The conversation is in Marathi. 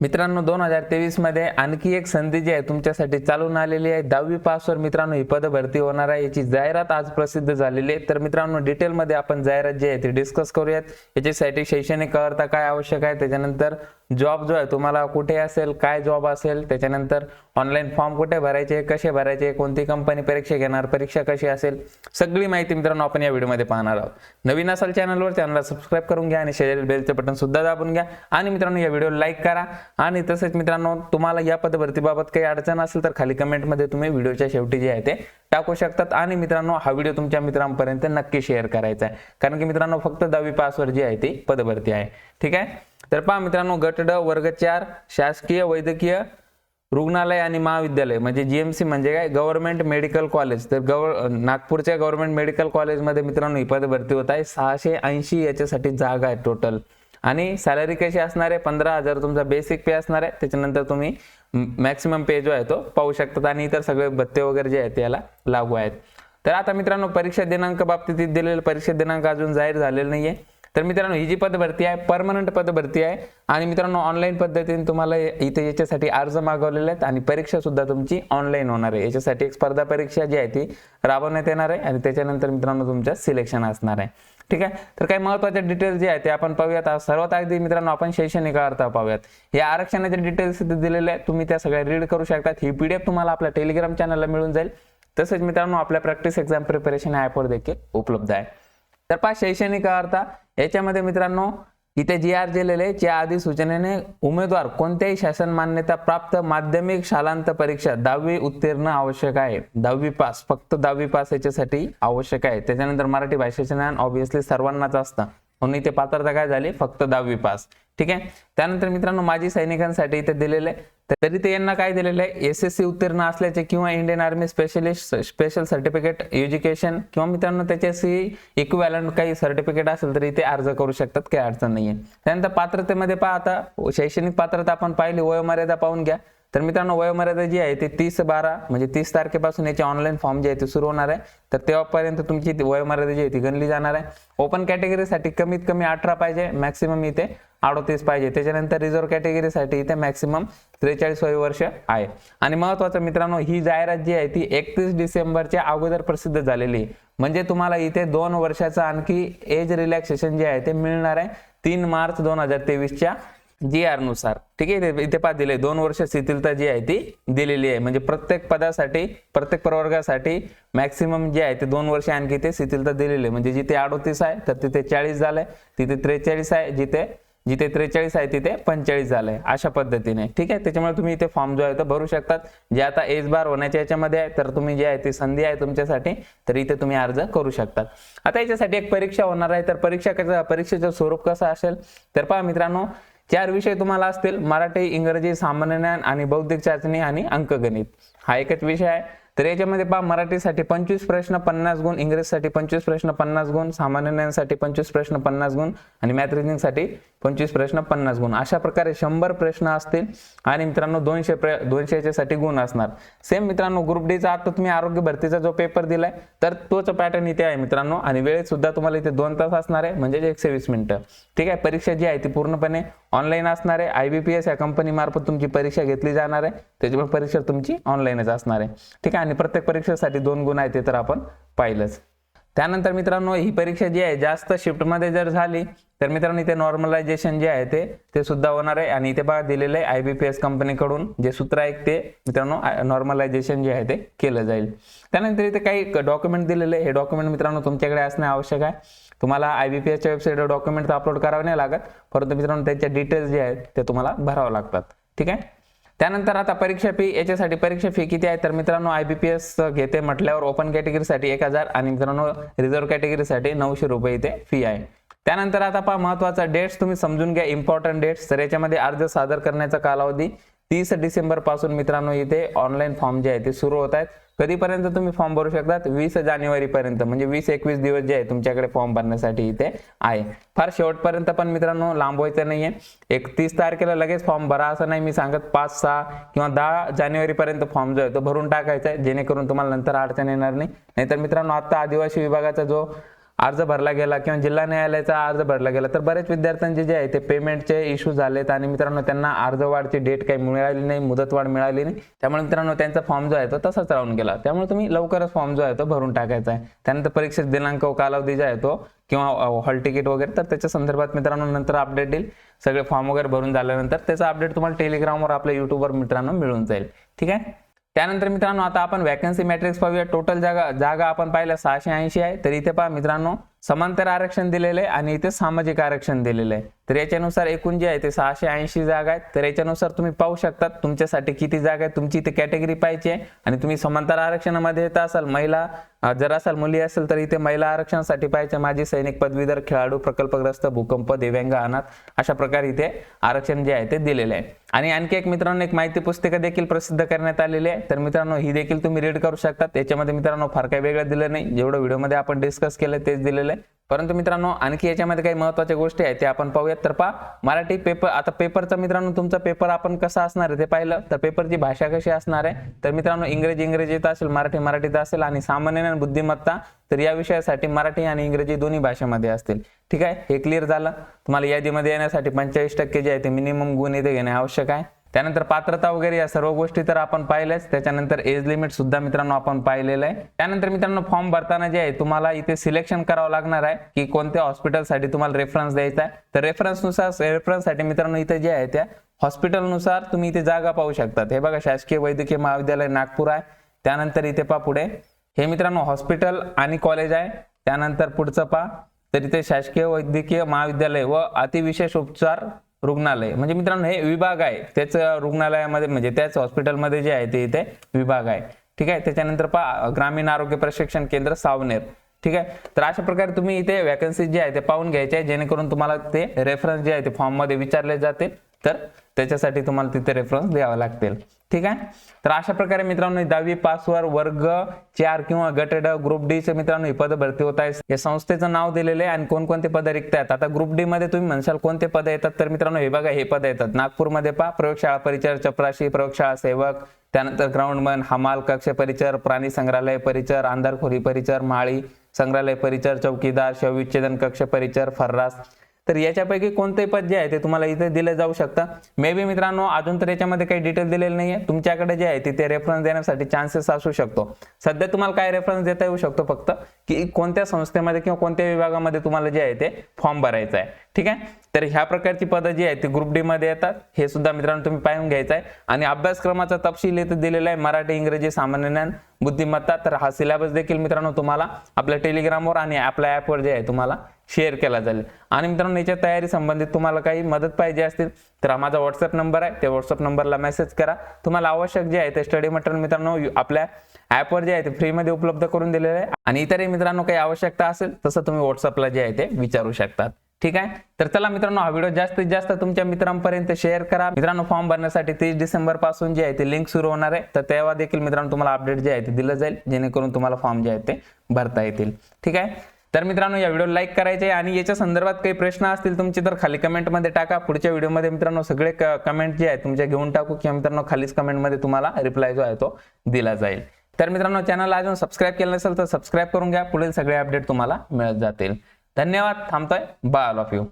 मित्रांनो दोन हजार तेवीसमध्ये आणखी एक संधी जी आहे तुमच्यासाठी चालून आलेली आहे. दहावी पासवर मित्रांनो ही पद भरती होणार आहे. याची जाहिरात आज प्रसिद्ध झालेली आहे. तर मित्रांनो डिटेलमध्ये आपण जाहिरात जी आहे ती डिस्कस करूयात. याच्यासाठी शैक्षणिक करता काय आवश्यक आहे? त्याच्यानंतर जॉब जो आहे तुम्हाला कुठे असेल काय जॉब असेल त्याच्यानंतर ऑनलाईन फॉर्म कुठे भरायचे कसे भरायचे कोणती कंपनी परीक्षा घेणार परीक्षा कशी असेल सगळी माहिती मित्रांनो आपण या व्हिडिओमध्ये पाहणार आहोत. नवीन असाल चॅनलवर चॅनलला सबस्क्राईब करून घ्या आणि शेजारी बेलचं बटन सुद्धा दाबून घ्या. आणि मित्रांनो या व्हिडिओ लाईक करा. आणि तसेच मित्रांनो तुम्हाला या पदभरतीबाबत काही अडचण असेल तर खाली कमेंटमध्ये तुम्ही व्हिडिओच्या शेवटी जे आहे ते टाकू शकतात. आणि मित्रांनो हा व्हिडिओ तुमच्या मित्रांपर्यंत नक्की शेअर करायचा आहे. कारण की मित्रांनो फक्त दहावी पासवर जी आहे ती पदभरती आहे. ठीक आहे? तर पहा मित्रांनो गट ड वर्ग चार शासकीय वैद्यकीय रुग्णालय आणि महाविद्यालय. म्हणजे जीएमसी म्हणजे काय? गव्हर्नमेंट मेडिकल कॉलेज तर गव्ह नागपूरच्या गव्हर्नमेंट मेडिकल कॉलेजमध्ये मित्रांनो ही पद भरती होत आहे सहाशे ऐंशी याच्यासाठी जागा आहे टोटल आणि सॅलरी कशी असणार आहे? पंधरा हजार तुमचा बेसिक पे असणार आहे. त्याच्यानंतर तुम्ही मॅक्सिमम पे जो आहे तो पाहू शकतात. आणि इतर सगळे भत्ते वगैरे जे आहेत याला लागू आहेत. तर आता मित्रांनो परीक्षा दिनांक बाबतीत दिलेलं परीक्षा दिनांक अजून जाहीर झालेला नाहीये. तर मित्रांनो ही जी पद भरती आहे परमनंट पद भरती आहे. आणि मित्रांनो ऑनलाईन पद्धतीने तुम्हाला इथे याच्यासाठी अर्ज मागवलेले आहेत आणि परीक्षा सुद्धा तुमची ऑनलाईन होणार आहे. याच्यासाठी एक स्पर्धा परीक्षा जी आहे ती राबवण्यात येणार आहे आणि त्याच्यानंतर मित्रांनो तुमचं सिलेक्शन असणार आहे. ठीक आहे? तर काही महत्त्वाचे डिटेल्स जे आहेत ते आपण पाहूयात. सर्वात अगदी मित्रांनो आपण शैक्षणिक अर्थ पाहूयात. हे आरक्षणाचे डिटेल्स इथे दिलेले आहेत. तुम्ही त्या सगळ्या रीड करू शकतात ही पीडीएफ तुम्हाला आपल्या टेलिग्राम चॅनलला मिळून जाईल. तसेच मित्रांनो आपल्या प्रॅक्टिस एक्झाम प्रिपरेशन ॲपवर देखील उपलब्ध आहे. तर पहा शैक्षणिक अर्थ याच्यामध्ये मित्रांनो इथे जी आर दिलेले आहे, आधी अधिसूचनेने उमेदवार कोणत्याही शासन मान्यता प्राप्त माध्यमिक शालांत परीक्षा दहावी उत्तीर्ण आवश्यक आहे. दहावी पास फक्त दहावी पास याच्यासाठी आवश्यक आहे. त्याच्यानंतर मराठी भाषेचे ज्ञान ऑब्विसली सर्वांनाच असतं. म्हणून इथे पात्रता काय झाली? फक्त दहावी पास. ठीक आहे? त्यानंतर मित्रांनो माजी सैनिकांसाठी इथे दिलेले तरी ते यांना काय दिलेलं आहे? एस एस सी उत्तीर्ण असल्याचे किंवा Indian army specialist special certificate education किंवा मित्रांनो त्याच्याशी इक्वॅलंट काही सर्टिफिकेट असेल तर इथे अर्ज करू शकतात काही अडचण नाहीये. त्यानंतर पात्रतेमध्ये पहा आता शैक्षणिक पात्रता आपण पाहिली वयोमर्यादा पाहून घ्या. तर मित्रांनो वयोमर्यादा जी आहे ती तीस बारा म्हणजे तीस तारखेपासून याचे ऑनलाईन फॉर्म जे आहे ते सुरू होणार आहे. तर तेव्हापर्यंत तुमची वयोमर्यादा जी आहे ती गणली जाणार आहे. ओपन कॅटेगरीसाठी कमीत कमी अठरा पाहिजे मॅक्सिमम इथे अडोतीस पाहिजे. त्याच्यानंतर रिझर्व्ह कॅटेगरीसाठी इथे मॅक्सिमम त्रेचाळीस वय वर्ष आहे. आणि महत्वाचं मित्रांनो ही जाहिरात जी आहे ती एकतीस डिसेंबरच्या अगोदर प्रसिद्ध झालेली. आहे म्हणजे तुम्हाला इथे दोन वर्षाचं आणखी एज रिलॅक्सेशन जे आहे ते मिळणार आहे. तीन मार्च दोन हजार तेवीसच्या जी आरनुसार ठीक आहे इथे- इथे दिले. दोन वर्ष शिथिलता जी आहे ती दिलेली आहे. म्हणजे प्रत्येक पदासाठी प्रत्येक प्रवर्गासाठी मॅक्सिमम जे आहे ते दोन वर्ष आणखी ते शिथिलता दिलेली आहे. म्हणजे जिथे अडोतीस आहे तर तिथे चाळीस झालंय. तिथे त्रेचाळीस आहे जिथे जिथे त्रेचाळीस आहे तिथे पंचेचाळीस झालंय. अशा पद्धतीने. ठीक आहे? त्याच्यामुळे तुम्ही इथे फॉर्म जो आहे तो भरू शकतात. जे आता एज बार होण्याच्या याच्यामध्ये आहे तर तुम्ही जे आहे ती संधी आहे तुमच्यासाठी तर इथे तुम्ही अर्ज करू शकतात. आता याच्यासाठी एक परीक्षा होणार आहे. तर परीक्षा कसं परीक्षेचं स्वरूप कसं असेल? तर पहा मित्रांनो चार विषय तुम्हाला असतील. मराठी इंग्रजी सामान्य ज्ञान आणि बौद्धिक चाचणी आणि अंकगणित. हा एकच विषय आहे. तर याच्यामध्ये पहा मराठीसाठी पंचवीस प्रश्न पन्नास गुण इंग्रजीसाठी पंचवीस प्रश्न पन्नास गुण सामान्य ज्ञानसाठी पंचवीस प्रश्न पन्नास गुण आणि मॅथ रिजनिंगसाठी पंचवीस प्रश्न पन्नास गुण. अशा प्रकारे शंभर प्रश्न असतील आणि मित्रांनो दोनशे प्र दोनशे याच्यासाठी गुण असणार. सेम मित्रांनो ग्रुप डीचा आता तुम्ही आरोग्य भरतीचा जो पेपर दिलाय तर तोच पॅटर्न इथे आहे मित्रांनो. आणि वेळेत सुद्धा तुम्हाला इथे दोन तास असणार आहे म्हणजे एकशे वीस मिनिटं. ठीक आहे परीक्षा जी आहे ती पूर्णपणे ऑनलाईन असणार आहे. आय बी पी एस या कंपनी मार्फत तुमची परीक्षा घेतली जाणार आहे. त्याच्यामुळे परीक्षा तुमची ऑनलाईनच असणार आहे. ठीक आहे आणि प्रत्येक परीक्षेसाठी दोन गुण आहेत ते तर आपण पाहिलंच. त्यानंतर मित्रांनो ही परीक्षा जी आहे जास्त शिफ्टमध्ये जर झाली तर मित्रांनो इथे नॉर्मलायझेशन जे आहे ते ते सुद्धा होणार आहे. आणि इथे बघा दिलेलं आहे आय बी पी एस कंपनीकडून जे सूत्र आहे ते मित्रांनो नॉर्मलायझेशन जे आहे ते केलं जाईल. त्यानंतर इथे काही डॉक्युमेंट दिलेले आहे. हे डॉक्युमेंट मित्रांनो तुमच्याकडे असणे आवश्यक आहे. तुम्हाला आय बी पी एसच्या वेबसाईटवर डॉक्युमेंट अपलोड करावे नाही लागत. परंतु मित्रांनो त्याच्या डिटेल्स जे आहेत ते तुम्हाला भरावं लागतात. ठीक आहे? त्यानंतर आता परीक्षा फी याच्यासाठी परीक्षा फी किती आहे? तर मित्रांनो आय बी पी एस घेते म्हटल्यावर ओपन कॅटेगरीसाठी एक हजार आणि मित्रांनो रिझर्व्ह कॅटेगरीसाठी नऊशे रुपये इथे फी आहे. त्यानंतर आता पहा महत्त्वाचा डेट्स तुम्ही समजून घ्या इम्पॉर्टंट डेट्स तर याच्यामध्ये अर्ज सादर करण्याचा कालावधी तीस डिसेंबरपासून मित्रांनो इथे ऑनलाईन फॉर्म जे आहे ते सुरू होत आहेत. कधीपर्यंत तुम्ही फॉर्म भरू शकतात? वीस जानेवारी पर्यंत म्हणजे वीस एकवीस दिवस जे आहे तुमच्याकडे फॉर्म भरण्यासाठी इथे आहे. फार शेवटपर्यंत पण मित्रांनो लांबवायचं नाहीये. एकतीस तारखेला लगेच फॉर्म भरा असं नाही मी सांगत. पाच सहा किंवा दहा जानेवारी पर्यंत फॉर्म जो आहे तो भरून टाकायचा आहे जेणेकरून तुम्हाला नंतर अडचण येणार नाही. नाहीतर मित्रांनो आता आदिवासी विभागाचा जो अर्ज भरला गेला किंवा जिल्हा न्यायालयाचा अर्ज भरला गेला तर बरेच विद्यार्थ्यांचे जे आहे ते पेमेंटचे इश्यू झालेत आणि मित्रांनो त्यांना अर्जवाढची डेट काही मिळाली नाही मुदतवाढ मिळाली नाही. त्यामुळे मित्रांनो त्यांचा फॉर्म जो आहे तो तसाच राहून गेला. त्यामुळे तुम्ही लवकरच फॉर्म जो आहे तो भरून टाकायचा आहे. त्यानंतर परीक्षेचा दिनांक कालावधी जो आहे तो किंवा हॉल तिकीट वगैरे तर त्याच्या संदर्भात मित्रांनो नंतर अपडेट देईल सगळे फॉर्म वगैरे भरून झाल्यानंतर त्याचा अपडेट तुम्हाला टेलिग्रामवर आपल्या युट्यूबवर मित्रांनो मिळून जाईल. ठीक आहे? त्यानंतर मित्रांनो आता आपण वॅकन्सी मॅट्रिक्स पाहूया. टोटल जागा जागा आपण पाहिल्या सहाशे ऐंशी आहे. तर इथे पहा मित्रांनो समांतर आरक्षण दिलेलं आहे आणि इथे सामाजिक आरक्षण दिलेलं आहे. तर याच्यानुसार एकूण जे आहे ते सहाशे ऐंशी जागा आहेत. तर याच्यानुसार तुम्ही पाहू शकता तुमच्यासाठी किती जागा आहे तुमची इथे कॅटेगरी पाहिजे आहे. आणि तुम्ही समांतर आरक्षणामध्ये येत असाल महिला जर असाल मुली असेल तर इथे महिला आरक्षणासाठी पाहिजे माजी सैनिक पदवीधर खेळाडू प्रकल्पग्रस्त भूकंप दिव्यांग अनाथ अशा प्रकारे इथे आरक्षण जे आहे ते दिलेले आहे. आणि आणखी एक मित्रांनो एक माहिती पुस्तिका देखील प्रसिद्ध करण्यात आलेली आहे. तर मित्रांनो ही देखील तुम्ही रीड करू शकता त्याच्यामध्ये मित्रांनो फार काही वेगळं दिलं नाही. जेवढं व्हिडिओमध्ये आपण डिस्कस केलं तेच दिलेलं आहे. परंतु मित्रांनो आणखी याच्यामध्ये काही महत्त्वाच्या गोष्टी आहेत ते आपण पाहूयात. तर पहा मराठी पेपर आता पेपरचा मित्रांनो तुमचा पेपर आपण कसा असणार आहे ते पाहिलं. तर पेपरची भाषा कशी असणार आहे? तर मित्रांनो इंग्रजी इंग्रजीत असेल मराठी मराठीत असेल आणि सामान्य बुद्धिमत्ता तर या विषयासाठी मराठी आणि इंग्रजी दोन्ही भाषेमध्ये असतील. ठीक आहे? हे क्लिअर झालं? तुम्हाला यादीमध्ये येण्यासाठी पंचेचाळीस टक्के जे आहे ते मिनिमम गुण इथे घेणे आवश्यक आहे. त्यानंतर पात्रता वगैरे या सर्व गोष्टी तर आपण पाहिल्याच. त्याच्यानंतर एज लिमिट सुद्धा मित्रांनो आपण पाहिलेलं आहे. त्यानंतर मित्रांनो फॉर्म भरताना जे आहे तुम्हाला इथे सिलेक्शन करावं लागणार आहे की कोणत्या हॉस्पिटलसाठी तुम्हाला रेफरन्स द्यायचा आहे. तर रेफरन्सनुसार रेफरन्ससाठी मित्रांनो इथे जे आहे त्या हॉस्पिटलनुसार तुम्ही इथे जागा पाहू शकतात. हे बघा शासकीय वैद्यकीय महाविद्यालय नागपूर आहे. त्यानंतर इथे पहा पुढे. हे मित्रांनो हॉस्पिटल आणि कॉलेज आहे. त्यानंतर पुढचं पहा. तर इथे शासकीय वैद्यकीय महाविद्यालय व अतिविशेष उपचार रुग्णालय. म्हणजे मित्रांनो हे विभाग आहे. त्याच रुग्णालयामध्ये म्हणजे त्याच हॉस्पिटलमध्ये जे आहे ते इथे विभाग आहे. ठीक आहे? त्याच्यानंतर पहा ग्रामीण आरोग्य प्रशिक्षण केंद्र सावनेर. ठीक आहे? तर अशा प्रकारे तुम्ही इथे वॅकन्सी जे आहे ते पाहून घ्यायचे आहे. जेणेकरून तुम्हाला ते रेफरन्स जे आहे ते फॉर्ममध्ये विचारले जाते तर त्याच्यासाठी तुम्हाला तिथे रेफरन्स द्यावे लागतील. ठीक आहे? तर अशा प्रकारे मित्रांनो दहावी पासवर वर्ग चार किंवा गट ड ग्रुप डी चे मित्रांनो ही पद भरती होत आहे या संस्थेचं नाव दिलेले आहे आणि कोणकोणते पद रिक्त आहेत? आता ग्रुप डी मध्ये तुम्ही म्हणशाल कोणते पद येतात? तर मित्रांनो हे बघा हे पद येतात. नागपूरमध्ये पहा प्रयोगशाळा परिचर चपराशी प्रयोगशाळा सेवक त्यानंतर ग्राउंडमन हमाल कक्ष परिचर प्राणी संग्रहालय परिचर अंधारखोरी परिचर माळी संग्रहालय परिचर चौकीदार शवविच्छेदन कक्ष परिचर फर्रास तर याच्यापैकी कोणतेही पद जे आहे ते तुम्हाला इथे दिलं जाऊ शकतं. मे बी मित्रांनो अजून तर याच्यामध्ये काही डिटेल दिलेलं नाहीये. तुमच्याकडे जे आहे ते रेफरन्स देण्यासाठी चान्सेस असू शकतो. सध्या तुम्हाला काय रेफरन्स देता येऊ शकतो फक्त की कोणत्या संस्थेमध्ये किंवा कोणत्या विभागामध्ये तुम्हाला जे आहे ते फॉर्म भरायचा आहे. ठीक आहे? तर ह्या प्रकारची पदं जी आहेत ती ग्रुप डी मध्ये येतात. हे सुद्धा मित्रांनो तुम्ही पाहून घ्यायचं आहे. आणि अभ्यासक्रमाचा तपशील इथे दिलेला आहे. मराठी इंग्रजी सामान्य ज्ञान बुद्धिमत्ता. तर हा सिलेबस देखील मित्रांनो तुम्हाला आपल्या टेलिग्रामवर आणि आपल्या ऍपवर जे आहे तुम्हाला शेअर केला जाईल. आणि मित्रांनो याच्या तयारी संबंधित तुम्हाला काही मदत पाहिजे असतील तर हा माझा व्हॉट्सअप नंबर आहे. त्या व्हॉट्सअप नंबरला मेसेज करा. तुम्हाला आवश्यक जे आहे ते स्टडी मटेरियल मित्रांनो आपल्या ऍपवर जे आहे ते फ्रीमध्ये उपलब्ध करून दिलेलं आहे. आणि इतरही मित्रांनो काही आवश्यकता असेल तसं तुम्ही व्हॉट्सअपला जे आहे ते विचारू शकतात. ठीक आहे? तर चला मित्रांनो हा व्हिडिओ जास्तीत जास्त तुमच्या मित्रांपर्यंत शेअर करा. मित्रांनो फॉर्म भरण्यासाठी तीस डिसेंबरपासून जे आहे ते लिंक सुरू होणार आहे. तर तेव्हा देखील मित्रांनो तुम्हाला अपडेट जे आहे ते दिलं जाईल. जेणेकरून तुम्हाला फॉर्म जे आहे ते भरता येतील. ठीक आहे? तर मित्रांनो या व्हिडिओ लाईक करायचे आणि याच्या संदर्भात काही प्रश्न असतील तुमचे तर खाली कमेंटमध्ये टाका. पुढच्या व्हिडिओमध्ये मित्रांनो सगळे कमेंट जे आहे तुमचे घेऊन टाकू किंवा मित्रांनो खालीच कमेंटमध्ये तुम्हाला रिप्लाय जो आहे तो दिला जाईल. तर मित्रांनो चॅनल अजून सबस्क्राईब केलं नसेल तर सबस्क्राईब करून घ्या. पुढील सगळे अपडेट तुम्हाला मिळत जातील. धन्यवाद. थांबतोय. Bye all of you